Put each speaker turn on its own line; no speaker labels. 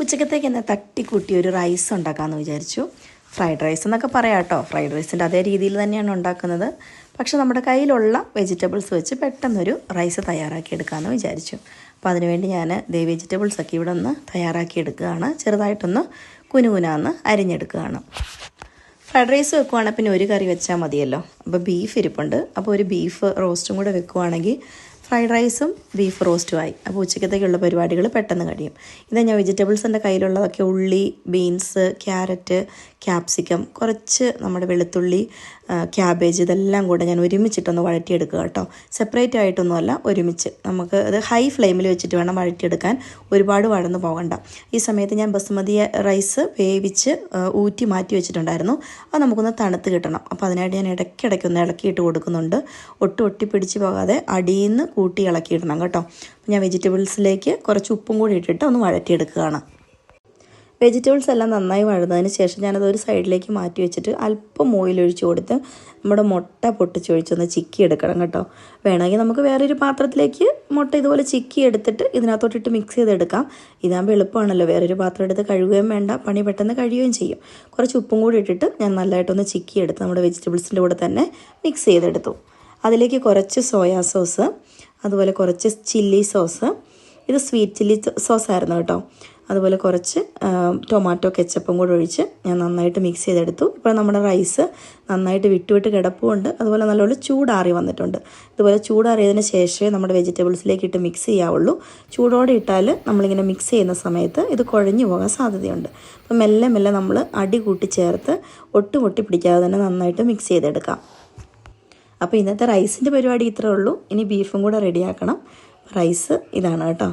ഉച്ചക്കത്തേക്ക് എന്നാൽ തട്ടിക്കൂട്ടി ഒരു റൈസ് ഉണ്ടാക്കാമെന്ന് വിചാരിച്ചു. ഫ്രൈഡ് റൈസ് എന്നൊക്കെ പറയാം കേട്ടോ ഫ്രൈഡ് റൈസിന്റെ അതേ രീതിയിൽ തന്നെയാണ് ഉണ്ടാക്കുന്നത്. പക്ഷേ നമ്മുടെ കയ്യിലുള്ള വെജിറ്റബിൾസ് വെച്ച് പെട്ടെന്നൊരു റൈസ് തയ്യാറാക്കി എടുക്കാമെന്ന് വിചാരിച്ചു. അപ്പോൾ അതിനുവേണ്ടി ഞാൻ ദേ വെജിറ്റബിൾസ് ഒക്കെ ഇവിടെ ഒന്ന് തയ്യാറാക്കി എടുക്കുകയാണ്. ചെറുതായിട്ടൊന്ന് കുനുകുനാന്ന് അരിഞ്ഞെടുക്കുകയാണ്. ഫ്രൈഡ് റൈസ് വെക്കുവാണെങ്കിൽ പിന്നെ ഒരു കറി വെച്ചാൽ മതിയല്ലോ. അപ്പോൾ ബീഫ് ഇരിപ്പുണ്ട്. അപ്പോൾ ഒരു ബീഫ് റോസ്റ്റും കൂടെ വെക്കുവാണെങ്കിൽ ഫ്രൈഡ് റൈസും ബീഫ് റോസ്റ്റും ആയി അപ്പോൾ ഉച്ചക്കത്തേക്കുള്ള പരിപാടികൾ പെട്ടെന്ന് കഴിയും. ഇതാ ഞാൻ വെജിറ്റബിൾസിന്റെ കയ്യിലുള്ളതൊക്കെ ഉള്ളി ബീൻസ് ക്യാരറ്റ് ക്യാപ്സിക്കം കുറച്ച് നമ്മുടെ വെളുത്തുള്ളി ക്യാബേജ് ഇതെല്ലാം കൂടെ ഞാൻ ഒരുമിച്ചിട്ടൊന്ന് വഴറ്റിയെടുക്കുക കേട്ടോ. സെപ്പറേറ്റ് ആയിട്ടൊന്നുമല്ല ഒരുമിച്ച്. നമുക്ക് അത് ഹൈ ഫ്ലെയിമിൽ വെച്ചിട്ട് വേണം വഴറ്റിയെടുക്കാൻ. ഒരുപാട് വഴന്നു പോകണ്ട. ഈ സമയത്ത് ഞാൻ ബസുമതി റൈസ് വേവിച്ച് ഊറ്റി മാറ്റി വെച്ചിട്ടുണ്ടായിരുന്നു. അത് നമുക്കൊന്ന് തണുത്ത് കിട്ടണം. അപ്പോൾ അതിനായിട്ട് ഞാൻ ഇടയ്ക്കിടയ്ക്ക് ഒന്ന് ഇളക്കിയിട്ട് കൊടുക്കുന്നുണ്ട്. ഒട്ടും ഒട്ടിപ്പിടിച്ച് പോകാതെ അടിയിൽ നിന്ന് കൂട്ടി ഇളക്കിയിടണം കേട്ടോ. ഞാൻ വെജിറ്റബിൾസിലേക്ക് കുറച്ച് ഉപ്പും കൂടി ഇട്ടിട്ട് ഒന്ന് വഴറ്റിയെടുക്കുകയാണ്. വെജിറ്റബിൾസ് എല്ലാം നന്നായി വഴുന്നതിന് ശേഷം ഞാനത് ഒരു സൈഡിലേക്ക് മാറ്റി വെച്ചിട്ട് അല്പം ഓയിൽ ഒഴിച്ച് കൊടുത്ത് നമ്മുടെ മുട്ട പൊട്ടിച്ചൊഴിച്ചൊന്ന് ചിക്കി എടുക്കണം കേട്ടോ. വേണമെങ്കിൽ നമുക്ക് വേറൊരു പാത്രത്തിലേക്ക് മുട്ട ഇതുപോലെ ചിക്കി എടുത്തിട്ട് ഇതിനകത്തോട്ടിട്ട് മിക്സ് ചെയ്തെടുക്കാം. ഇതാകുമ്പോൾ എളുപ്പമാണല്ലോ. വേറൊരു പാത്രം എടുത്ത് കഴുകുകയും വേണ്ട. പണി പെട്ടെന്ന് കഴിയുകയും ചെയ്യും. കുറച്ച് ഉപ്പും കൂടി ഇട്ടിട്ട് ഞാൻ നല്ലതായിട്ടൊന്ന് ചിക്കി എടുത്ത് നമ്മുടെ വെജിറ്റബിൾസിന്റെ കൂടെ തന്നെ മിക്സ് ചെയ്തെടുത്തു. അതിലേക്ക് കുറച്ച് സോയാ സോസ് അതുപോലെ കുറച്ച് ചില്ലി സോസ് ഇത് സ്വീറ്റ് ചില്ലി സോസ് ആയിരുന്നു കേട്ടോ. അതുപോലെ കുറച്ച് ടൊമാറ്റോ കെച്ചപ്പും കൂടെ ഒഴിച്ച് ഞാൻ നന്നായിട്ട് മിക്സ് ചെയ്തെടുത്തു. ഇപ്പോൾ നമ്മുടെ റൈസ് നന്നായിട്ട് വിട്ടുവിട്ട് കിടപ്പുമുണ്ട് അതുപോലെ നല്ലപോലെ ചൂടാറി വന്നിട്ടുണ്ട്. ഇതുപോലെ ചൂടാറിയതിന് ശേഷമേ നമ്മുടെ വെജിറ്റബിൾസിലേക്ക് ഇട്ട് മിക്സ് ചെയ്യാവുള്ളൂ. ചൂടോടെ ഇട്ടാൽ നമ്മളിങ്ങനെ മിക്സ് ചെയ്യുന്ന സമയത്ത് ഇത് കുഴഞ്ഞു പോകാൻ സാധ്യതയുണ്ട്. അപ്പം മെല്ലെ മെല്ലെ നമ്മൾ അടി കൂട്ടി ചേർത്ത് ഒട്ടും ഒട്ടി പിടിക്കാതെ തന്നെ നന്നായിട്ട് മിക്സ് ചെയ്തെടുക്കാം. അപ്പോൾ ഇന്നത്തെ റൈസിന്റെ പരിപാടി ഇത്രേ ഉള്ളൂ. ഇനി ബീഫും കൂടെ റെഡിയാക്കണം റൈസ് ഇതാണ് കേട്ടോ.